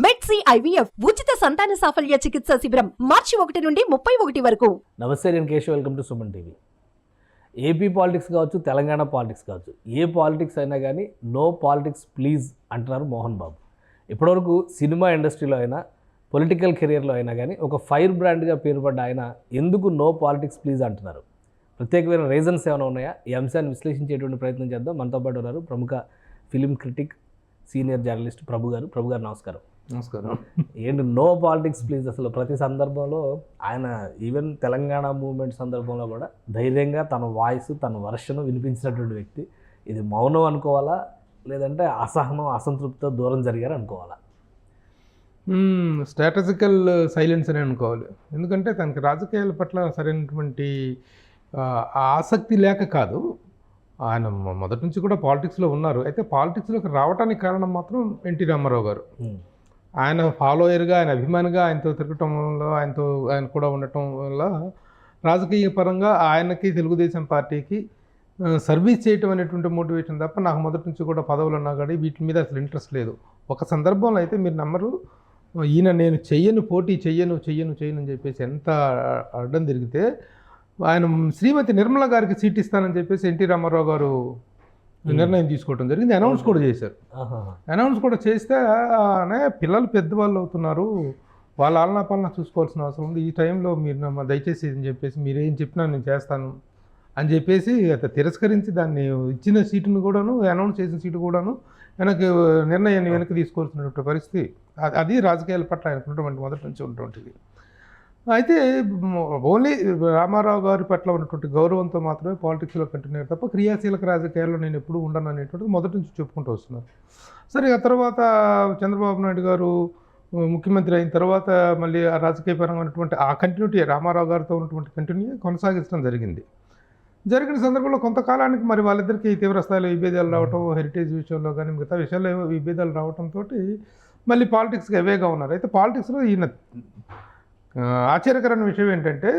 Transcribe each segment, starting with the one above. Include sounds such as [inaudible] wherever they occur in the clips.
మెడ్సీ IVF ఉచిత సంతాన సాఫల్య చికిత్స శిబిరం మార్చి ఒకటి నుండి ముప్పై ఒకటి వరకు. నమస్తే నేను Keshav. Welcome to Suman TV. AP politics కావచ్చు తెలంగాణ పాలిటిక్స్ కావచ్చు ఏ పాలిటిక్స్ అయినా కానీ నో పాలిటిక్స్ ప్లీజ్ అంటున్నారు మోహన్ బాబు. ఇప్పటివరకు సినిమా ఇండస్ట్రీలో అయినా పొలిటికల్ కెరియర్లో అయినా కానీ ఒక ఫైర్ బ్రాండ్గా పేరుపడ్డ ఆయన ఎందుకు నో పాలిటిక్స్ ప్లీజ్ అంటున్నారు? ప్రత్యేకమైన రీజన్స్ ఏమైనా ఉన్నాయా? ఈ అంశాన్ని విశ్లేషించేటువంటి ప్రయత్నం చేద్దాం. మనతో పాటు ఉన్నారు ప్రముఖ film critic senior journalist Prabhu garu. Prabhu garu నమస్కారం. నమస్కారం. [laughs] ఏంటి? నో పాలిటిక్స్ ప్లీజ్ అసలు ప్రతి సందర్భంలో ఆయన ఈవెన్ తెలంగాణ మూవ్మెంట్ సందర్భంలో కూడా ధైర్యంగా తన వాయిస్ తన వర్షన్ వినిపించినటువంటి వ్యక్తి. ఇది మౌనం అనుకోవాలా? లేదంటే అసహనం అసంతృప్తితో దూరం జరిగారు అనుకోవాలా? స్ట్రాటజికల్ సైలెన్స్ అని అనుకోవాలి. ఎందుకంటే తనకి రాజకీయాల పట్ల సరైనటువంటి ఆ, ఆసక్తి లేక కాదు. ఆయన మొదటి నుంచి కూడా పాలిటిక్స్లో ఉన్నారు. అయితే పాలిటిక్స్లోకి రావడానికి కారణం మాత్రం ఎన్టీ రామారావు గారు. ఆయన ఫాలోయర్గా ఆయన అభిమానిగా ఆయనతో తిరగటంలో ఆయనతో ఆయన కూడా ఉండటం వల్ల రాజకీయ పరంగా ఆయనకి తెలుగుదేశం పార్టీకి సర్వీస్ చేయటం అనేటువంటి మోటివేషన్ తప్ప నాకు మొదటి నుంచి కూడా పదవులు ఉన్నా కానీ వీటి మీద అసలు ఇంట్రెస్ట్ లేదు. ఒక సందర్భంలో అయితే మీరు నమ్మరు ఈయన నేను చెయ్యను పోటీ చెయ్యను చెయ్యను చెయ్యను అని చెప్పేసి ఎంత అడ్డం తిరిగితే ఆయన శ్రీమతి నిర్మల గారికి సీట్ ఇస్తానని చెప్పేసి ఎన్టీ రామారావు గారు నిర్ణయం తీసుకోవడం జరిగింది. అనౌన్స్ కూడా చేశారు. అనౌన్స్ కూడా చేస్తే ఆనే పిల్లలు పెద్దవాళ్ళు అవుతున్నారు. వాళ్ళ ఆలనా పాలన చూసుకోవాల్సిన అవసరం ఉంది. ఈ టైంలో మీరు నమ్మ దయచేసి అని చెప్పేసి మీరు ఏం చెప్పినా నేను చేస్తాను అని చెప్పేసి అత తిరస్కరించి దాన్ని ఇచ్చిన సీటును కూడాను అనౌన్స్ చేసిన సీటు కూడాను వెనక్కి నిర్ణయాన్ని వెనక్కి తీసుకోవాల్సినటువంటి పరిస్థితి. అది రాజకీయాల పట్ల ఆయనకు ఉన్నటువంటి మొదటి నుంచి ఉన్నటువంటిది. అయితే ఓన్లీ రామారావు గారి పట్ల ఉన్నటువంటి గౌరవంతో మాత్రమే పాలిటిక్స్లో కంటిన్యూ తప్ప క్రియాశీలక రాజకీయాల్లో నేను ఎప్పుడూ ఉండను అనేటువంటిది మొదటి నుంచి చెప్పుకుంటూ వస్తున్నారు. సరే ఆ తర్వాత చంద్రబాబు నాయుడు గారు ముఖ్యమంత్రి అయిన తర్వాత మళ్ళీ ఆ రాజకీయ పరంగా ఉన్నటువంటి ఆ కంటిన్యూటీ రామారావు గారితో ఉన్నటువంటి కంటిన్యూ కొనసాగించడం జరిగింది. జరిగిన సందర్భంలో కొంతకాలానికి మరి వాళ్ళిద్దరికీ తీవ్ర స్థాయిలో విభేదాలు రావటం హెరిటేజ్ విషయంలో కానీ మిగతా విషయాల్లో విభేదాలు రావడంతో మళ్ళీ పాలిటిక్స్కి అవేగా ఉన్నారు. అయితే పాలిటిక్స్లో ఈయన ఆశ్చర్యకరమైన విషయం ఏంటంటే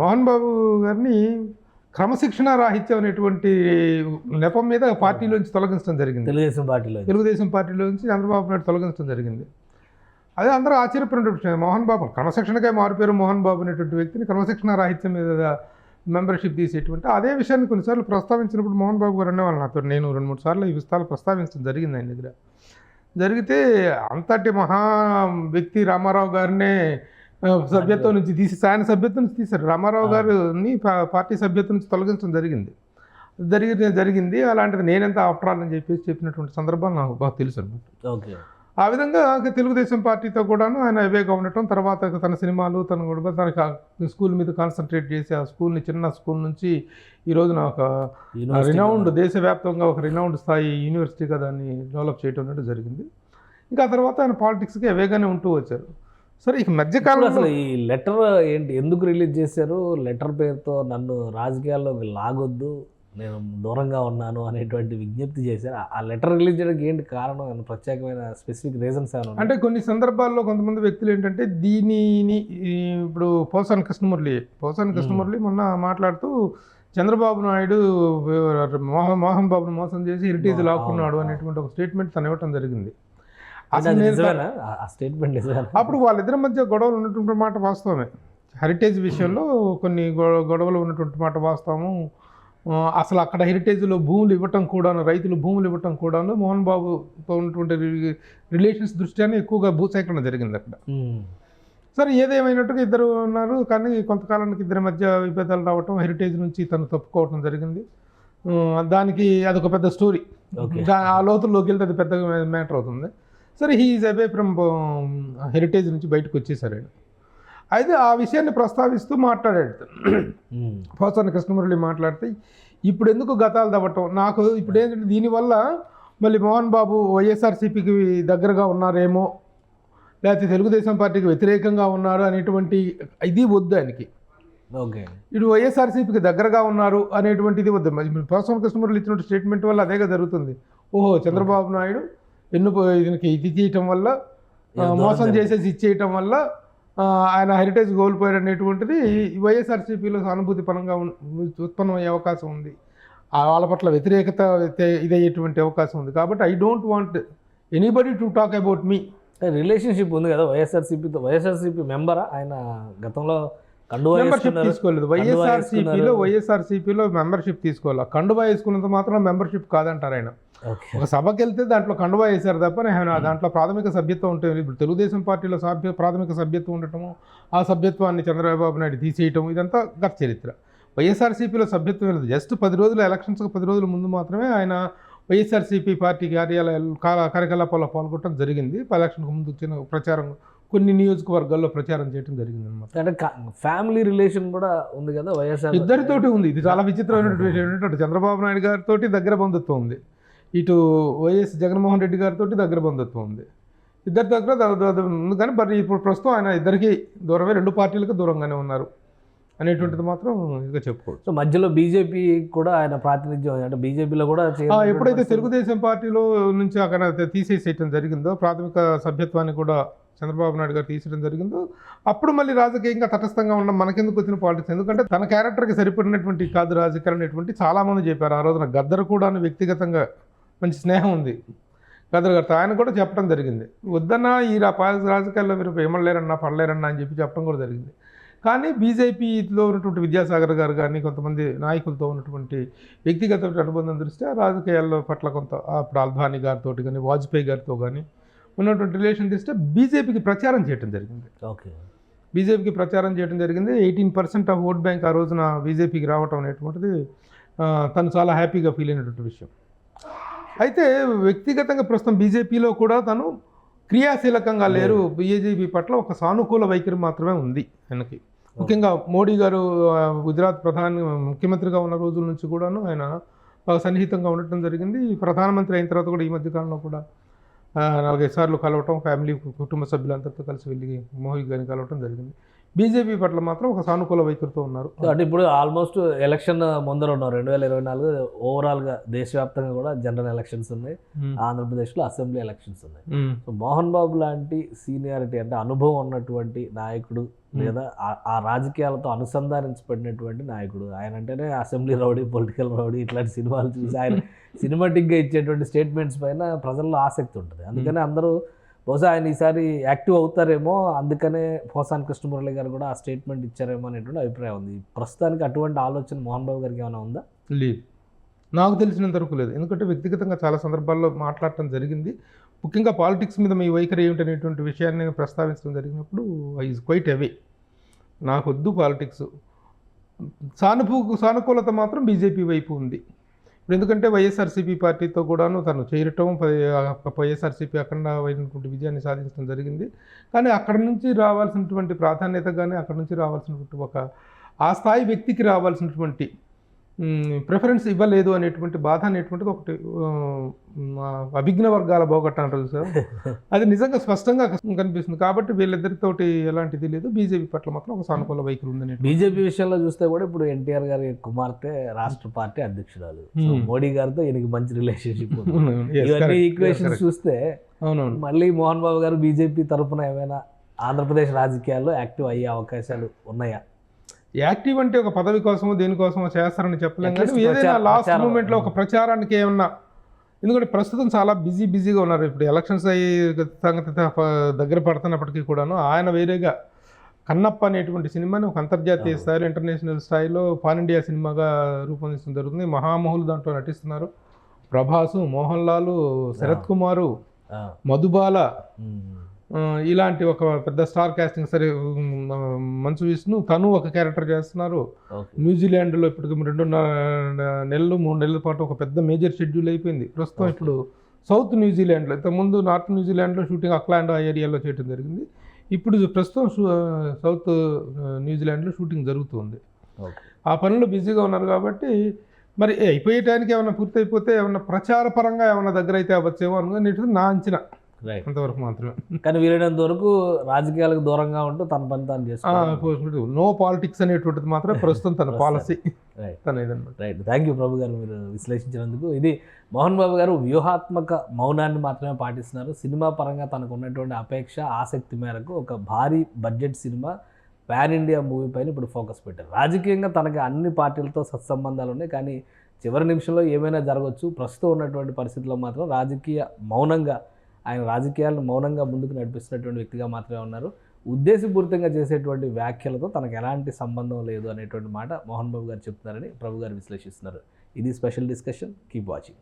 మోహన్ బాబు గారిని క్రమశిక్షణ రాహిత్యం అనేటువంటి నెపం మీద పార్టీలోంచి తొలగించడం జరిగింది. తెలుగుదేశం పార్టీలో తెలుగుదేశం పార్టీలో నుంచి చంద్రబాబు నాయుడు తొలగించడం జరిగింది. అదే అందరూ ఆశ్చర్యపోయిన విషయం మోహన్ బాబు క్రమశిక్షణగా మారిపోయారు మోహన్ బాబు అనేటువంటి వ్యక్తిని క్రమశిక్షణ రాహిత్యం మీద మెంబర్షిప్ తీసేటువంటి అదే విషయాన్ని కొన్నిసార్లు ప్రస్తావించినప్పుడు మోహన్ బాబు గారు అనేవాళ్ళు నాతో నేను రెండు మూడు సార్లు ఈ విస్తారాలు ప్రస్తావించడం జరిగింది ఆయన దగ్గర. జరిగితే అంతటి మహా వ్యక్తి రామారావు గారినే సభ్యత్వం నుంచి తీసి ఆయన సభ్యత్వం నుంచి తీశారు. రామారావు గారిని పార్టీ సభ్యత్వం నుంచి తొలగించడం జరిగింది. జరిగి జరిగింది. అలాంటిది నేనెంత ఆఫ్టర్ ఆల్ అని చెప్పేసి చెప్పినటువంటి సందర్భం నాకు బాగా తెలుసు అనమాట ఓకే. ఆ విధంగా తెలుగుదేశం పార్టీతో కూడాను ఆయన అవేగా ఉండటం తర్వాత తన సినిమాలు తన కూడా తన స్కూల్ మీద కాన్సన్ట్రేట్ చేసి ఆ స్కూల్ని చిన్న స్కూల్ నుంచి ఈ రోజున ఒక రినౌండ్ దేశవ్యాప్తంగా ఒక రినౌండ్ స్థాయి యూనివర్సిటీగా దాన్ని డెవలప్ చేయడం అనేది జరిగింది. ఇంకా తర్వాత ఆయన పాలిటిక్స్కి అవేగానే ఉంటూ వచ్చారు. సరే ఇక మధ్యకాలంలో అసలు ఈ లెటర్ ఏంటి? ఎందుకు రిలీజ్ చేశారు? లెటర్ పేరుతో నన్ను రాజకీయాల్లోకి లాగొద్దు. నేను దూరంగా ఉన్నాను అనేటువంటి విజ్ఞప్తి చేశారు. ఆ- లెటర్ రిలీజ్ చేయడానికి ఏంటి కారణం? ప్రత్యేకమైన స్పెసిఫిక్ రీజన్స్ ఏమైనా? అంటే కొన్ని సందర్భాల్లో కొంతమంది వ్యక్తులు ఏంటంటే దీనిని ఇప్పుడు పోసాని కృష్ణమురళి పోసాని కృష్ణమురళి మొన్న మాట్లాడుతూ చంద్రబాబు నాయుడు మోహన్ మోహన్ బాబును మోసం చేసి హెరిటేజ్ ఆ, లాక్కున్నాడు. అనేటువంటి ఒక స్టేట్మెంట్ తను ఇవ్వటం జరిగింది. స్టేట్మెంట్ అప్పుడు వాళ్ళిద్దరి మధ్య గొడవలు ఉన్నటువంటి మాట వాస్తవమే. హెరిటేజ్ విషయంలో కొన్ని గొడవలు ఉన్నటువంటి మాట వాస్తవము. అసలు అక్కడ హెరిటేజ్లో భూములు ఇవ్వటం కూడాను రైతులు భూములు ఇవ్వటం కూడాను మోహన్ బాబుతో ఉన్నటువంటి రిలేషన్స్ దృష్ట్యానే ఎక్కువగా భూసేకరణ జరిగింది అక్కడ. సరే ఏదేమైనట్టుగా ఇద్దరు ఉన్నారు కానీ కొంతకాలానికి ఇద్దరి మధ్య విభేదాలు రావటం హెరిటేజ్ నుంచి తను తప్పుకోవటం జరిగింది. దానికి అదొక పెద్ద స్టోరీ ఆ లోతుల్లోకి వెళ్తే అది పెద్ద మ్యాటర్ అవుతుంది. సరే హీఈస్ అవే ఫ్రమ్ హెరిటేజ్ నుంచి బయటకు వచ్చేసారు ఆయన. అయితే ఆ విషయాన్ని ప్రస్తావిస్తూ మాట్లాడాడు. పోసాని కృష్ణమురళి మాట్లాడితే ఇప్పుడు ఎందుకు గతాలు తవ్వటం? నాకు ఇప్పుడు ఏంటంటే దీనివల్ల మళ్ళీ మోహన్ బాబు వైఎస్ఆర్సీపీకి దగ్గరగా ఉన్నారేమో లేకపోతే తెలుగుదేశం పార్టీకి వ్యతిరేకంగా ఉన్నారు అనేటువంటి ఇది వద్దు ఆయనకి. ఓకే. ఇటు వైఎస్ఆర్సీపీకి దగ్గరగా ఉన్నారు అనేటువంటిది వద్దు. పోసాని కృష్ణమురళి ఇచ్చిన స్టేట్మెంట్ వల్ల అదేగా జరుగుతుంది. ఓహో చంద్రబాబు నాయుడు ఎన్ను దీనికి ఇది చేయటం వల్ల మోసం చేసేసి ఇచ్చేయటం వల్ల ఆయన హెరిటేజ్ కోల్పోయాడు అనేటువంటిది వైఎస్ఆర్సీపీలో సానుభూతి పరంగా ఉత్పన్నమయ్యే అవకాశం ఉంది. ఆ వాళ్ళ పట్ల వ్యతిరేకత ఇదయ్యేటువంటి అవకాశం ఉంది. కాబట్టి I don't want anybody to talk about me relationship ఉంది కదా వైఎస్ఆర్సీపీతో వైఎస్ఆర్సీపీ మెంబరా? ఆయన గతంలో మెంబర్షిప్. తీసుకోలేదు. వైఎస్ఆర్సీపీలో. వైఎస్ఆర్సీపీలో మెంబర్షిప్ తీసుకోవాలి? కండువా వేసుకున్నంత మాత్రం మెంబర్షిప్ కాదంటారు ఆయన. ఒక సభకి వెళ్తే దాంట్లో కండువా వేశారు తప్ప నేను దాంట్లో ప్రాథమిక సభ్యత్వం ఉంటుంది ఇప్పుడు తెలుగుదేశం పార్టీలో సభ్య ప్రాథమిక సభ్యత్వం ఉండటము ఆ సభ్యత్వాన్ని చంద్రబాబు నాయుడు తీసేయటం ఇదంతా గత చరిత్ర. వైఎస్ఆర్సీపీలో సభ్యత్వం లేదు. జస్ట్ పది రోజులు ఎలక్షన్స్కి పది రోజుల ముందు మాత్రమే ఆయన వైఎస్ఆర్సీపీ పార్టీ కార్యాలయాలు కార్యకలాపాల్లో పాల్గొనడం జరిగింది. ఎలక్షన్కి ముందు వచ్చిన ప్రచారం కొన్ని నియోజకవర్గాల్లో ప్రచారం చేయడం జరిగింది అనమాట అంటే ఫ్యామిలీ రిలేషన్ కూడా ఉంది కదా వైఎస్ఆర్ ఇద్దరితోటి ఉంది. ఇది చాలా విచిత్రమైనటువంటి విషయం. ఏంటంటే అటు చంద్రబాబు నాయుడు గారితో దగ్గర బంధుత్వం ఉంది. ఇటు వైఎస్ జగన్మోహన్ రెడ్డి గారితో దగ్గర బంధుత్వం ఉంది. ఇద్దరి దగ్గర ఉంది. కానీ మరి ఇప్పుడు ప్రస్తుతం ఆయన ఇద్దరికి దూరమే రెండు పార్టీలకు దూరంగానే ఉన్నారు అనేటువంటిది మాత్రం ఇదిగా చెప్పుకోవచ్చు. సో మధ్యలో బీజేపీ కూడా ఆయన ప్రాతినిధ్యం అంటే బీజేపీలో కూడా ఎప్పుడైతే తెలుగుదేశం పార్టీలో నుంచి అక్కడ తీసేసేయటం జరిగిందో ప్రాథమిక సభ్యత్వాన్ని కూడా చంద్రబాబు నాయుడు గారు తీసడం జరిగిందో అప్పుడు మళ్ళీ రాజకీయంగా తటస్థంగా ఉన్న మనకెందుకు వచ్చిన పాలిటిక్స్ ఎందుకంటే తన క్యారెక్టర్కి సరిపడినటువంటి కాదు రాజకీయాలు అనేటువంటి చాలామంది చెప్పారు. ఆ రోజున గద్దరు కూడా వ్యక్తిగతంగా మంచి స్నేహం ఉంది. గద్దరు గారితో ఆయన కూడా చెప్పడం జరిగింది. వద్దన్నా ఈ రా- రాజకీయాల్లో మీరు ఏమలేరన్నా పడలేరన్నా అని చెప్పి చెప్పడం కూడా జరిగింది. కానీ బీజేపీలో ఉన్నటువంటి విద్యాసాగర్ గారు కానీ కొంతమంది నాయకులతో ఉన్నటువంటి వ్యక్తిగత అనుబంధం దృష్ట్యా రాజకీయాల్లో పట్ల కొంత అప్పుడు అల్బానీ గారితో కానీ వాజ్పేయి గారితో కానీ ఉన్నటువంటి రిలేషన్ దృష్ట్యా బీజేపీకి ప్రచారం చేయడం జరిగింది. ఓకే. బీజేపీకి ప్రచారం చేయడం జరిగింది. Eighteen percent of vote bank ఆ రోజున బీజేపీకి రావటం అనేటువంటిది తను చాలా హ్యాపీగా ఫీల్ అయినటువంటి విషయం. అయితే వ్యక్తిగతంగా ప్రస్తుతం బీజేపీలో కూడా తను క్రియాశీలకంగా లేరు. బీజేపీ పట్ల ఒక సానుకూల వైఖరి మాత్రమే ఉంది ఆయనకి ముఖ్యంగా మోడీ గారు గుజరాత్ ప్రధాని ముఖ్యమంత్రిగా ఉన్న రోజుల నుంచి కూడాను ఆయన సన్నిహితంగా ఉండటం జరిగింది. ప్రధానమంత్రి అయిన తర్వాత కూడా ఈ మధ్యకాలంలో కూడా నాలుగైదు సార్లు కలవటం ఫ్యామిలీ కుటుంబ సభ్యులందరితో కలిసి వెళ్ళి మోహి గారిని కలవటం జరిగింది. బీజేపీ పట్ల మాత్రం ఒక సానుకూల వైఖరితో ఉన్నారు. అంటే ఇప్పుడు ఆల్మోస్ట్ ఎలక్షన్ ముందర ఉన్నారు. రెండు వేల ఇరవై నాలుగు ఓవరాల్గా దేశవ్యాప్తంగా కూడా జనరల్ ఎలక్షన్స్ ఉన్నాయి. ఆంధ్రప్రదేశ్లో అసెంబ్లీ ఎలక్షన్స్ ఉన్నాయి. మ్మ్. సో మోహన్ బాబు లాంటి సీనియారిటీ అంటే అనుభవం ఉన్నటువంటి నాయకుడు లేదా ఆ- ఆ రాజకీయాలతో అనుసంధానించబడినటువంటి నాయకుడు. ఆయన అంటేనే అసెంబ్లీ రౌడీ పొలిటికల్ రౌడీ ఇట్లాంటి సినిమాలు చూసి ఆయన [laughs] సినిమాటిక్గా ఇచ్చేటువంటి స్టేట్మెంట్స్ పైన ప్రజల్లో ఆసక్తి ఉంటుంది. అందుకనే అందరూ బహుశా ఆయన ఈసారి యాక్టివ్ అవుతారేమో అందుకనే పోసాన్ కృష్ణమురళి గారు కూడా ఆ స్టేట్మెంట్ ఇచ్చారేమో అనేటువంటి అభిప్రాయం ఉంది. ప్రస్తుతానికి అటువంటి ఆలోచన మోహన్ బాబు గారికి ఏమైనా ఉందా? లేదు. నాకు తెలిసినంత వరకు లేదు. ఎందుకంటే వ్యక్తిగతంగా చాలా సందర్భాల్లో మాట్లాడటం జరిగింది. ముఖ్యంగా పాలిటిక్స్ మీద మీ వైఖరి ఏమిటనేటువంటి విషయాన్ని ప్రస్తావించడం జరిగినప్పుడు ఈజ్ క్వైట్ అవే నాకొద్దు పాలిటిక్స్. సానుభూ సానుకూలత మాత్రం బీజేపీ వైపు ఉంది. ఇప్పుడు ఎందుకంటే వైఎస్ఆర్సీపీ పార్టీతో కూడాను తను చేరటం వైఎస్ఆర్సీపీ అఖండమైనటువంటి విజయాన్ని సాధించడం జరిగింది. కానీ అక్కడ నుంచి రావాల్సినటువంటి ప్రాధాన్యత కానీ అక్కడ నుంచి రావాల్సినటువంటి ఒక ఆ స్థాయి వ్యక్తికి రావాల్సినటువంటి ప్రిఫరెన్స్ ఇవ్వలేదు అనేటువంటి బాధ అనేటువంటిది ఒకటి అభిజ్ఞ వర్గాల బోగట్ట అంటారు సార్. [laughs] అది నిజంగా స్పష్టంగా కనిపిస్తుంది. కాబట్టి వీళ్ళిద్దరితోటి ఎలాంటిది లేదు. బీజేపీ పట్ల మాత్రం ఒక సానుకూల వైఖరి ఉందని బీజేపీ విషయంలో చూస్తే కూడా ఇప్పుడు ఎన్టీఆర్ గారి కుమార్తె రాష్ట్ర పార్టీ అధ్యక్షురాలు. మోడీ గారితో ఈయనకి మంచి రిలేషన్షిప్ [laughs] ఇవన్నీ. Equations Correct. చూస్తే అవునవును. మళ్ళీ మోహన్ బాబు గారు బీజేపీ తరఫున ఏమైనా ఆంధ్రప్రదేశ్ రాజకీయాల్లో యాక్టివ్ అయ్యే అవకాశాలు ఉన్నాయా? యాక్టివ్ అంటే ఒక పదవి కోసమో దేనికోసమో చేస్తారని చెప్పలేం At కానీ ఏదైనా లాస్ట్. మూమెంట్లో ఒక ప్రచారానికి ఏమన్నా ఎందుకంటే ప్రస్తుతం చాలా బిజీ బిజీగా ఉన్నారు. ఇప్పుడు ఎలక్షన్స్ అయ్యి సంగతి దగ్గర పడుతున్నప్పటికీ కూడాను ఆయన వేరేగా కన్నప్ప అనేటువంటి సినిమాని ఒక అంతర్జాతీయ. స్థాయిలో ఇంటర్నేషనల్ స్థాయిలో పాన్ ఇండియా సినిమాగా రూపొందించడం జరుగుతుంది. మహామహులు దాంట్లో నటిస్తున్నారు. ప్రభాసు మోహన్ లాల్ శరత్ కుమారు మధుబాల ఇలాంటి ఒక పెద్ద స్టార్ కాస్టింగ్ సరే మంచు విష్ణు తను ఒక క్యారెక్టర్ చేస్తున్నారు. న్యూజిలాండ్లో ఇప్పటికి రెండున్నర నెలలు మూడు నెలల పాటు ఒక పెద్ద మేజర్ షెడ్యూల్ అయిపోయింది. ప్రస్తుతం. ఇప్పుడు సౌత్ న్యూజిలాండ్లో ఇంతకుముందు నార్త్ న్యూజిలాండ్లో షూటింగ్ అక్లాండ్ ఆ ఏరియాలో చేయడం జరిగింది. ఇప్పుడు ప్రస్తుతం సౌత్ న్యూజిలాండ్లో షూటింగ్ జరుగుతుంది. ఆ పనులు బిజీగా ఉన్నారు కాబట్టి మరి అయిపోయే టైంకి ఏమైనా పూర్తి అయిపోతే ఏమైనా ప్రచారపరంగా ఏమైనా దగ్గర అయితే అవ్వచ్చేమో అనుకుని నా అంచనా. అంతవరకు మాత్రమే. కానీ వీలైనంత వరకు రాజకీయాలకు దూరంగా ఉంటూ తన పని తాను చేసుకోవాలి. నో పాలిటిక్స్ అనేటువంటిది మాత్రం ప్రస్తుతం తన. పాలసీ తన ఇదన్నమాట. రైట్ థ్యాంక్ యూ ప్రభు గారు మీరు విశ్లేషించినందుకు. ఇది మోహన్ బాబు గారు వ్యూహాత్మక మౌనాన్ని మాత్రమే పాటిస్తున్నారు. సినిమా పరంగా తనకు ఉన్నటువంటి అపేక్ష ఆసక్తి మేరకు ఒక భారీ budget cinema pan India movie పైన ఇప్పుడు ఫోకస్ పెట్టారు. రాజకీయంగా తనకి అన్ని పార్టీలతో సత్సంబంధాలు ఉన్నాయి. కానీ చివరి నిమిషంలో ఏమైనా జరగవచ్చు ప్రస్తుతం ఉన్నటువంటి పరిస్థితుల్లో మాత్రం రాజకీయ మౌనంగా ఆయన రాజకీయాలను మౌనంగా ముందుకు నడిపిస్తున్నటువంటి వ్యక్తిగా మాత్రమే ఉన్నారు. ఉద్దేశపూరితంగా చేసేటువంటి వ్యాఖ్యలతో తనకు ఎలాంటి సంబంధం లేదు అనేటువంటి మాట మోహన్ బాబు గారు చెప్తున్నారని ప్రభు గారు విశ్లేషిస్తున్నారు. ఇది స్పెషల్ డిస్కషన్. Keep watching